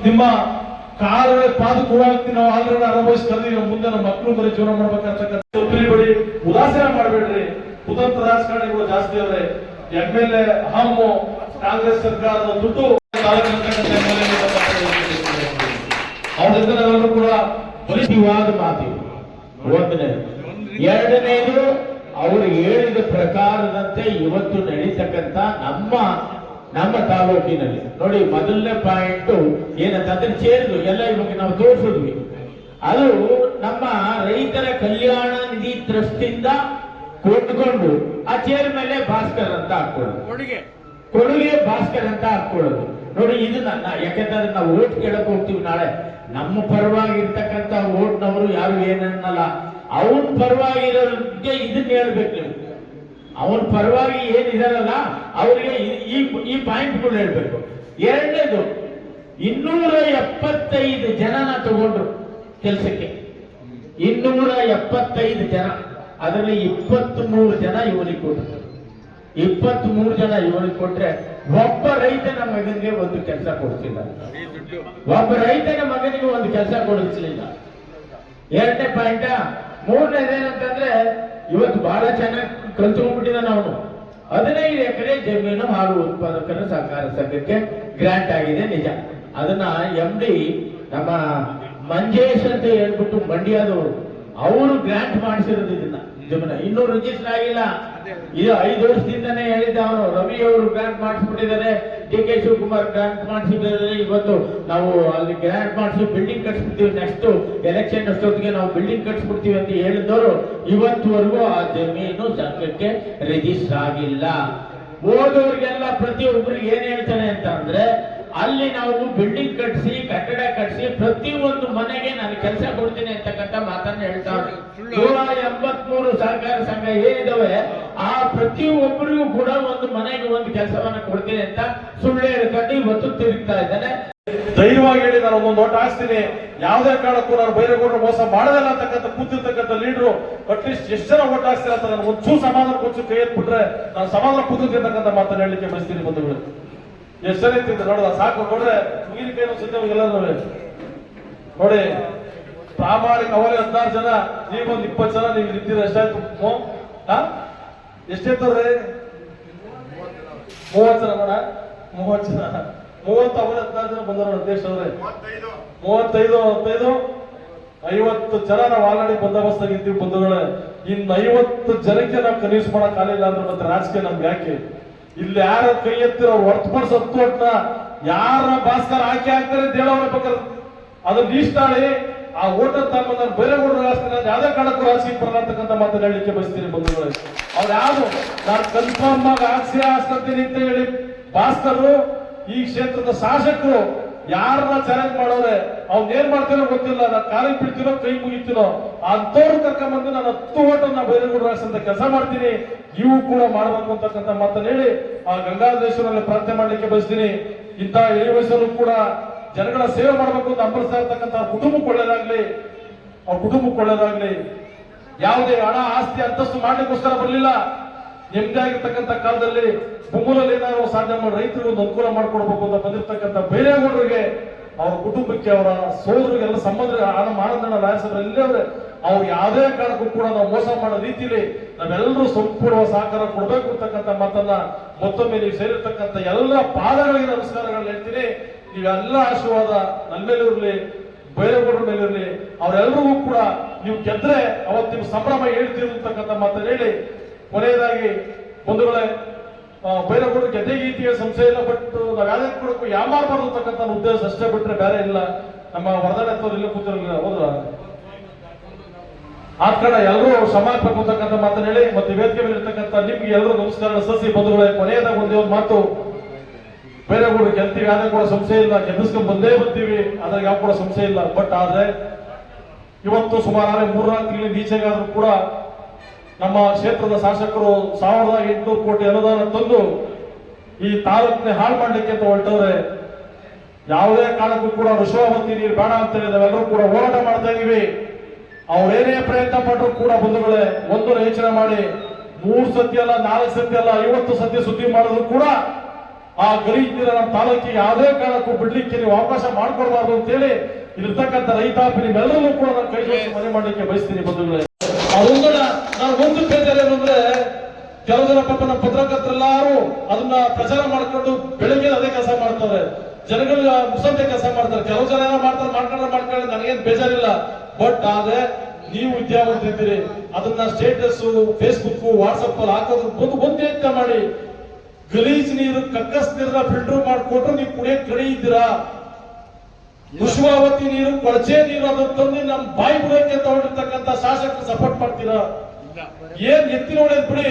ಪಾದಕ್ಕೆ ಪಾದು ಕೂಡ ನಾವು ಆಲ್ರೆಡಿ ಅನುಭವಿಸಿ ಇದ್ದೀವಿ ನಮ್ಮ ಮುಂದೆ ನಮ್ಮ ಮಕ್ಕಳು ಬರೀ ಜೀವನ ಮಾಡ್ಬೇಕಂತಕ್ಕಂಥ ಬಡಿ ಉದಾಸೀನ ಮಾಡಬೇಡ್ರಿ. ಕುತಂತ್ರ ರಾಜಕಾರಣಿಗಳು ಜಾಸ್ತಿ ಅವ್ರೆ ಎಂ ಎಲ್ ಎ ಹಮ್ಮು ಕಾಂಗ್ರೆಸ್ ಸರ್ಕಾರದ ದುಡ್ಡು. ಅವರಿಂದ ನಾವೆಲ್ಲರೂ ಕೂಡ ಪರಿಶೀವಾದ ಮಾತು. ಒಂದನೇ ಎರಡನೇದು ಅವರು ಹೇಳಿದ ಪ್ರಕಾರದಂತೆ ಇವತ್ತು ನಡೀತಕ್ಕಂತ ನಮ್ಮ ನಮ್ಮ ತಾಲೂಕಿನಲ್ಲಿ. ನೋಡಿ ಮೊದಲನೇ ಪಾಯಿಂಟ್ ಏನಂತಂದ್ರೆ ಸೇರಿದ್ರು ಎಲ್ಲ ಇವಾಗ ನಾವು ತೋರಿಸಿದ್ವಿ. ಅದು ನಮ್ಮ ರೈತರ ಕಲ್ಯಾಣ ನಿಧಿ ಟ್ರಸ್ಟಿಂದ ಕೊಂಡ್ಕೊಂಡು ಆ ಚೇರ್ ಮೇಲೆ ಭಾಸ್ಕರ್ ಅಂತ ಹಾಕೊಳ್ಳೋದು. ಕೊಡುಗೆ. ಕೊಡುಗೆ ಭಾಸ್ಕರ್ ಅಂತ ಹಾಕೊಳ್ಳೋದು. ನೋಡಿ ಇದನ್ನ ಯಾಕಂತಂದ್ರೆ ನಾವು ಓಟ್ ಕೇಳಕ್ ಹೋಗ್ತೀವಿ ನಾಳೆ. ನಮ್ಮ ಪರವಾಗಿರ್ತಕ್ಕಂಥ ಓಟ್ನವರು ಯಾರು ಏನನ್ನಲ್ಲ. ಅವ್ರ ಪರವಾಗಿ ಇರೋರಿಗೆ ಇದನ್ನ ಹೇಳ್ಬೇಕು ನೀವು. ಅವನ ಪರವಾಗಿ ಏನಿದಾರಲ್ಲ ಅವರಿಗೆ ಈ- ಈ ಪಾಯಿಂಟ್ಗಳು ಹೇಳಬೇಕು. ಎರಡನೇದು ಇನ್ನೂರ ಎಪ್ಪತ್ತೈದು ಜನನ ತಗೊಂಡ್ರು ಕೆಲಸಕ್ಕೆ. ಇನ್ನೂರ ಎಪ್ಪತ್ತೈದು ಜನ. ಅದರಲ್ಲಿ ಇಪ್ಪತ್ತ್ ಮೂರು ಜನ ಇವನಿಗೆ ಕೊಟ್ಟರು ಇಪ್ಪತ್ತ್ ಮೂರು ಜನ ಇವನಿಗೆ ಕೊಟ್ರೆ ಒಬ್ಬ ರೈತನ ಮಗನಿಗೆ ಒಂದು ಕೆಲಸ ಕೊಡ್ತಿಲ್ಲ ಒಬ್ಬ ರೈತನ ಮಗನಿಗೆ ಒಂದು ಕೆಲಸ ಕೊಡಿಸಲಿಲ್ಲ. ಎರಡನೇ ಪಾಯಿಂಟ್ ಮೂರನೇದೇನಂತಂದ್ರೆ ಇವತ್ತು ಬಹಳ ಚೆನ್ನಾಗಿ ಕಲ್ತ್ಕೊಂಡ್ಬಿಟ್ಟಿದ್ದಾನೆ ಅವನು. ಹದಿನೈದು ಎಕರೆ ಜಮೀನು ಹಾಲು ಉತ್ಪಾದಕರ ಸಹಕಾರ ಸಂಘಕ್ಕೆ ಗ್ರಾಂಟ್ ಆಗಿದೆ ನಿಜ. ಅದನ್ನ ಎಂ ಡಿ ನಮ್ಮ ಮಂಜೇಶ್ ಅಂತ ಹೇಳ್ಬಿಟ್ಟು ಮಂಡ್ಯದವರು ಅವರು ಗ್ರಾಂಟ್ ಮಾಡಿಸಿರೋದು ಇದನ್ನ ಜಮೀನ. ಇನ್ನೂ ರಿಜಿಸ್ಟರ್ ಆಗಿಲ್ಲ. ಇದು ಐದು ವರ್ಷದಿಂದನೇ ಹೇಳಿದ್ದ ಅವನು. ರವಿ ಅವರು ಗ್ರಾಂಟ್ ಮಾಡಿಸ್ಬಿಟ್ಟಿದ್ದಾರೆ. ಡಿ ಕೆ ಶಿವಕುಮಾರ್ ಗ್ರ್ಯಾಂಡ್ ಮಾಡಿಸಿದ್ದಾರೆ ಇವತ್ತು ನಾವು ಅಲ್ಲಿ ಗ್ರ್ಯಾಂಡ್ ಮಾಡಿಸಿ ಬಿಲ್ಡಿಂಗ್ ಕಟ್ಸ್ಬಿಡ್ತೀವಿ ನೆಕ್ಸ್ಟ್ ಎಲೆಕ್ಷನ್ ಅಷ್ಟೊತ್ತಿಗೆ ನಾವು ಬಿಲ್ಡಿಂಗ್ ಕಟ್ಸ್ಬಿಡ್ತೀವಿ ಅಂತ ಹೇಳಿದವರು ಇವತ್ತುವರೆಗೂ ಆ ಜಮೀನು ಸಂಘಕ್ಕೆ ರಿಜಿಸ್ಟರ್ ಆಗಿಲ್ಲ. ಓದೋರಿಗೆಲ್ಲ ಪ್ರತಿಯೊಬ್ಬರಿಗೆ ಏನ್ ಹೇಳ್ತಾನೆ ಅಂತ ಅಂದ್ರೆ ಅಲ್ಲಿ ನಾವು ಬಿಲ್ಡಿಂಗ್ ಕಟ್ಸಿ ಕಟ್ಟಡ ಕಟ್ಸಿ ಪ್ರತಿಯೊಂದು ಮನೆಗೆ ನಾನು ಕೆಲಸ ಕೊಡ್ತೀನಿ ಅಂತಕ್ಕಂಥ ಮಾತನ್ನ ಹೇಳ್ತಾವ್ರೆ ಎಂಬತ್ಮೂರು ಸಹಕಾರ ಸಂಘ ಏನಿದಾವೆ, ಆ ಪ್ರತಿಯೊಬ್ಬರಿಗೂ ಕೂಡ ಒಂದು ಮನೆಗೆ ಒಂದು ಕೆಲಸವನ್ನ ಕೊಡ್ತೀನಿ ಅಂತ ಸುಳ್ಳು ಹೇಳ್ಕೊಂಡು ಇವತ್ತು ತಿರುಗ್ತಾ ಇದ್ದಾನೆ. ಧೈರ್ಯವಾಗಿ ಹೇಳಿ, ನಾನು ಒಂದೊಂದು ಓಟ್ ಹಾಕ್ತೀನಿ ಯಾವುದೇ ಕಾರಣಕ್ಕೂ ನಾನು ಬೈರೇಗೌಡರು ಮೋಸ ಮಾಡದಲ್ಲ ಅಂತಕ್ಕಂಥ ಕೂತಿರ್ತಕ್ಕಂಥ ಲೀಡರು ಅಟ್ಲೀಸ್ಟ್ ಎಷ್ಟು ಜನ ಓಟ್ ಹಾಕ್ತೀರ ಅಂತ ನಾನು ಒಂಚೂ ಸಮಾಧಾನ ಕೊಚ್ಚು ಕೈ ಎತ್ಬಿಟ್ರೆ ನಾನು ಸಮಾಧಾನ ಕೂತಿರ್ತಕ್ಕಂಥ ಮಾತನ್ನ ಹೇಳಲಿಕ್ಕೆ ಬಯಸ್ತೀನಿ ಬಂಧುಗಳು. ಎಷ್ಟು ಜನ ಇರ್ತಿದ್ದೆ ನೋಡೋದ ಸಾಕು, ನೋಡ್ರೆ ಮುಗಿನ ಕೈ ಎಲ್ಲರೂ ನೋಡಿ ಪ್ರಾಮಾಣಿಕ ಅವರೇ ಹದಿನಾರು ಜನ, ನೀವೊಂದು ಇಪ್ಪತ್ತು ಜನ ನೀವು ಇದ್ದೀರ ಎಷ್ಟಾಯ್ತು ಎಷ್ಟೈತವ್ರಿ ಮೂವತ್ತು ಜನ ಮಾಡ ಮೂವತ್ತು ಜನ. ಮೂವತ್ತು ಅವರೇ ಹದಿನಾರು ಜನ ಬಂದವರು ಅಧ್ಯಕ್ಷ ಅವ್ರೆ. ಮೂವತ್ತೈದು ಮೂವತ್ತೈದು. ಐವತ್ತು ಜನ ನಾವು ಆಲ್ರೆಡಿ ಬಂದೋಬಸ್ತ್ ಆಗಿರ್ತೀವಿ ಬಂಧುಗಳೇ. ಇನ್ನು ಐವತ್ತು ಜನಕ್ಕೆ ನಾವು ಕನ್ವಿನ್ಸ್ ಮಾಡಕ್ ಆಗಲಿಲ್ಲ ಅಂದ್ರೆ ಮತ್ತೆ ರಾಜಕೀಯ ನಮ್ಗೆ ಯಾಕೆ? ಇಲ್ಲಿ ಯಾರ ಕೈ ಎತ್ತಿರೋ ಹೊರತುಪಡಿಸಿ ಹತ್ತು ಯಾರ ಭಾಸ್ಕರ್ ಆಯ್ಕೆ ಆಗ್ತಾರೆ ದೇವರ ಪಕ್ಕ ಬೇಕಾದ್ರೆ ಅದು ನೀಷ್ಟಾಳಿ ಆ ಓಟ ತಮ್ಮನ್ನು ಬೇರೆ ರಾಷ್ಟ್ರ ಯಾವ್ದೇ ಕಾರಣಕ್ಕೂ ರಾಜಕೀಯ ಬರಲ್ಲ ಅಂತಕ್ಕಂಥ ಮಾತನ್ನ ಹೇಳಲಿಕ್ಕೆ ಬಯಸ್ತೀನಿ ಬಂಧುಗಳೇ. ಅವ್ರು ಯಾರು? ನಾನು ಕನ್ಫರ್ಮ್ ಆಗಿ ಆಕ್ಸಿ ಹಾಸ್ಕೊಳ್ತೀನಿ ಅಂತ ಹೇಳಿ ಭಾಸ್ಕರು, ಈ ಕ್ಷೇತ್ರದ ಶಾಸಕರು ಯಾರನ್ನ ಚಾಲೆಂಜ್ ಮಾಡೋರೆ, ಅವ್ನ ಏನ್ ಮಾಡ್ತೀನೋ ಗೊತ್ತಿಲ್ಲ, ನಾನು ಕಾಲಿಗೆ ಬಿಡ್ತೀನೋ ಕೈ ಮುಗಿತೀನೋ ಅಂತವ್ರು ಕರ್ಕೊಂಡ್ಬಂದು ನಾನು ಹತ್ತು ಓಟನ್ನ ಬೈರೇಗೌಡ ಅಂತ ಕೆಲಸ ಮಾಡ್ತೀನಿ. ಇವು ಕೂಡ ಮಾಡಬೇಕು ಅಂತಕ್ಕಂಥ ಮಾತನ್ನ ಹೇಳಿ ಆ ಗಂಗಾಧೇಶ್ವರಲ್ಲಿ ಪ್ರಾರ್ಥನೆ ಮಾಡ್ಲಿಕ್ಕೆ ಬಯಸ್ತೀನಿ. ಇಂತಹ ಇಳಿ ಕೂಡ ಜನಗಳ ಸೇವೆ ಮಾಡಬೇಕು ಅಂತ ಅಂಬರಿಸ್ತಾ ಇರ್ತಕ್ಕಂತಹ ಕುಟುಂಬಕ್ಕೆ ಒಳ್ಳೇದಾಗ್ಲಿ ಅವ್ರ ಕುಟುಂಬಕ್ಕೆ ಒಳ್ಳೇದಾಗ್ಲಿ ಯಾವುದೇ ಹಣ, ಆಸ್ತಿ, ಅಂತಸ್ತು ಮಾಡ್ಲಿಕ್ಕೋಸ್ಕರ ಬರಲಿಲ್ಲ. ನೆಮ್ಮದಿಯಾಗಿರ್ತಕ್ಕಂಥ ಕಾಲದಲ್ಲಿ ಭೂಮೂಲಲ್ಲಿ ಏನಾದ್ರು ಸಾಧ್ಯ ಮಾಡಿ ರೈತರಿಗೆ ಒಂದು ಅನುಕೂಲ ಮಾಡ್ಕೊಡ್ಬೇಕು ಅಂತ ಬಂದಿರ್ತಕ್ಕಂಥ ಬೇರೆಗೌಡರಿಗೆ, ಅವ್ರ ಕುಟುಂಬಕ್ಕೆ ಅವರ ಸೋದರಿಗೆಲ್ಲ ಸಂಬಂಧ ಆನ ಮಾನದಂಡ ರಾಯಸಭೆ ಎಲ್ಲವೇ ಅವ್ರು ಯಾವುದೇ ಕಾರಣಕ್ಕೂ ಕೂಡ ನಾವು ಮೋಸ ಮಾಡೋ ರೀತಿಯಲ್ಲಿ ನಾವೆಲ್ಲರೂ ಸಂಪೂರ್ಣ ಸಹಕಾರ ಕೊಡಬೇಕು ಅಂತಕ್ಕಂಥ ಮಾತನ್ನ ಮತ್ತೊಮ್ಮೆ ನೀವು ಸೇರಿರ್ತಕ್ಕಂಥ ಎಲ್ಲ ಪಾದಗಳಿಗೆ ನಮಸ್ಕಾರಗಳನ್ನ ಹೇಳ್ತೀನಿ. ನೀವೆಲ್ಲ ಆಶೀರ್ವಾದ ನನ್ನ ಮೇಲೆ ಇರಲಿ ಬೈರೇಗೌಡರ ಮೇಲೆ ಇರಲಿ ಅವರೆಲ್ಲರಿಗೂ ಕೂಡ ನೀವು ಗೆದ್ರೆ ಅವತ್ತು ನಿಮ್ಮ ಸಂಭ್ರಮ ಹೇಳ್ತೀರಿ ಅಂತಕ್ಕಂಥ ಮಾತನ್ನು ಹೇಳಿ. ಕೊನೆಯದಾಗಿ ಬಂಧುಗಳೇ ಆ, ಬೈರೇಗೌಡರು ಗೆದ್ದೆ ಗೀತೆಯ ಸಂಶಯ ಇಲ್ಲ ಬಟ್ ನಾವು ಯಾವುದೇ ಕೊಡಕ್ಕೂ ಯಾಮಾರಬಾರ್ದು ಅಂತಕ್ಕಂಥ ಉದ್ದೇಶ ಅಷ್ಟೇ ಬಿಟ್ರೆ ಬೇರೆ ಇಲ್ಲ. ನಮ್ಮ ವರದಾನ ಎತ್ತೋರು ಇಲ್ಲ ಕೂತಿರಲಿಲ್ಲ ಹೌದಾ ಆದ ಕಾರಣ ಎಲ್ಲರೂ ಹಾಕ್ಬೇಕು ಅಂತಕ್ಕಂಥ ಮಾತನ್ನು ಹೇಳಿ ಮತ್ತೆ ವೇದಿಕೆ ಮೇಲೆ ಇರ್ತಕ್ಕಂಥ ನಿಮ್ಗೆ ಎಲ್ಲರೂ ನಮಸ್ಕಾರ ಸಸಿ ಬಂಧುಗಳೇ ಕೊನೆಯದಾಗ ಒಂದೇ ಒಂದು ಮಾತು. ಬೇರೆ ಕೂಡ ಗೆಲ್ತೀವಿ, ಆದ್ರೆ ಕೂಡ ಸಂಶಯ ಇಲ್ಲ. ಗೆದ್ದಿಸ್ಕೊಂಡು ಬಂದೇ ಬರ್ತೀವಿ ಅದ್ರಾಗ ಯಾವ ಕೂಡ ಸಂಶಯ ಇಲ್ಲ. ಬಟ್ ಆದ್ರೆ ಇವತ್ತು ಸುಮಾರು ಮೂರ್ನಾಲ್ಕು ತಿಂಗಳಿಂದ ಈಚೆಗಾದ್ರೂ ಕೂಡ ನಮ್ಮ ಕ್ಷೇತ್ರದ ಶಾಸಕರು ಸಾವಿರದ ಎಂಟುನೂರು ಕೋಟಿ ಅನುದಾನ ತಂದು ಈ ತಾಲೂಕಿನ ಹಾಳು ಮಾಡ್ಲಿಕ್ಕೆ ಅಂತ ಹೊರಟವ್ರೆ. ಯಾವುದೇ ಕಾರಣಕ್ಕೂ ಕೂಡ ಋಷಭವತಿ ನೀರು ಬೇಡ ಅಂತ ಹೇಳಿ ಕೂಡ ಹೋರಾಟ ಮಾಡ್ತಾ ಇದೀವಿ. ಅವ್ರೇನೇ ಪ್ರಯತ್ನ ಪಟ್ಟರು ಕೂಡ ಬಂಧುಗಳೇ ಒಂದು ಯೋಚನೆ ಮಾಡಿ, ಮೂರು ಸತಿ ಅಲ್ಲ, ನಾಲ್ಕು ಸತಿ ಅಲ್ಲ, ಐವತ್ತು ಸತಿ ಸುದ್ದಿ ಮಾಡಿದ್ರು ಕೂಡ ಆ ಗರೀಬ್ ನಮ್ಮ ತಾಲೂಕಿಗೆ ಯಾವುದೇ ಕಾರಣಕ್ಕೂ ಬಿಡ್ಲಿಕ್ಕೆ ನೀವು ಅವಕಾಶ ಮಾಡ್ಕೊಡ್ಬಾರ್ದು ಅಂತೇಳಿ ಇಲ್ಲಿರ್ತಕ್ಕಂಥ ರೈತಾಪಿ ನಿಮ್ಮೆಲ್ಲರೂ ಕೂಡ ನಾನು ಕೈ ಮನೆ ಮಾಡಲಿಕ್ಕೆ ಬಯಸ್ತೀನಿ ಬಂಧುಗಳೇ. ಅದೊಂದರ ನಾನು ಒಂದು ಬೇಜಾರು ಏನಂದ್ರೆ ಕೆಲವು ಜನ ಪಾಪ ನಮ್ಮ ಪತ್ರಕರ್ತರೆಲ್ಲರೂ ಅದನ್ನ ಪ್ರಚಾರ ಮಾಡ್ಕೊಂಡು ಬೆಳಿಗ್ಗೆ ಅದೇ ಕೆಲಸ ಮಾಡ್ತಾರೆ. ಜನಗಳು ಮುಸಂತೆ ಕೆಲಸ ಮಾಡ್ತಾರೆ. ಕೆಲವು ಜನ ಏನೋ ಮಾಡ್ತಾರೆ, ಮಾಡ್ಕೊಂಡ್ರೆ ಮಾಡ್ಕೊಂಡ್ರೆ ನನಗೇನು ಬೇಜಾರಿಲ್ಲ. ಬಟ್ ಆದ್ರೆ ನೀವು ವಿದ್ಯಾವಂತರಿದ್ದೀರಿ ಅದನ್ನ ಸ್ಟೇಟಸ್ ಫೇಸ್ಬುಕ್ ವಾಟ್ಸಪ್ ಅಲ್ಲಿ ಹಾಕೋದ್ರ ಒಂದು ಒಂದು ಮಾಡಿ. ಗಲೀಜ್ ನೀರು ಕಕ್ಕಸ್ ನೀರನ್ನ ಫಿಲ್ಟರ್ ಮಾಡಿಕೊಟ್ಟು ನೀವು ಕುಡಿಯಕ್ ಕಡಿ ಇದ್ದೀರಾ? ಕುಶುಮಾವತಿ ನೀರು, ಕೊಳಚೆ ನೀರು ಅದನ್ನ ತಂದು ನಮ್ ಬಾಯಿ ಬಿಡೋಕೆ ತಗೊಂಡಿರ್ತಕ್ಕಂತ ಶಾಸಕರು ಸಪೋರ್ಟ್ ಮಾಡ್ತೀರಾ? ಏನ್ ಎತ್ತಿ ನೋಡೋದ್ ಬಿಡಿ,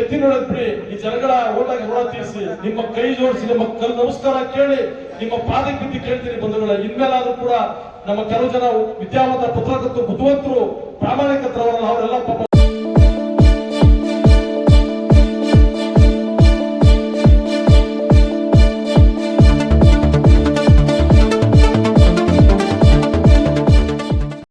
ಎತ್ತಿ ನೋಡೋದ್ ಬಿಡಿ. ಈ ಜನಗಳ ಓಟಾಗಿ ಋಣ ತೀರಿಸಿ. ನಿಮ್ಮ ಕೈ ಜೋಡಿಸಿ, ನಿಮ್ಮ ಕಲ್ ನಮಸ್ಕಾರ ಕೇಳಿ, ನಿಮ್ಮ ಪಾದಕ್ಕೆ ಬಿದ್ದು ಕೇಳ್ತೀನಿ ಬಂಧುಗಳ. ಇನ್ಮೇಲಾದ್ರೂ ಕೂಡ ನಮ್ಮ ಕೆಲವು ಜನ ವಿದ್ಯಾವಂತ ಪತ್ರಕರ್ತರು, ಬುದ್ಧಿವಂತರು ಪ್ರಾಮಾಣಿಕತ್ರವರಲ್ಲ ಅವರೆಲ್ಲ ಪಾಪ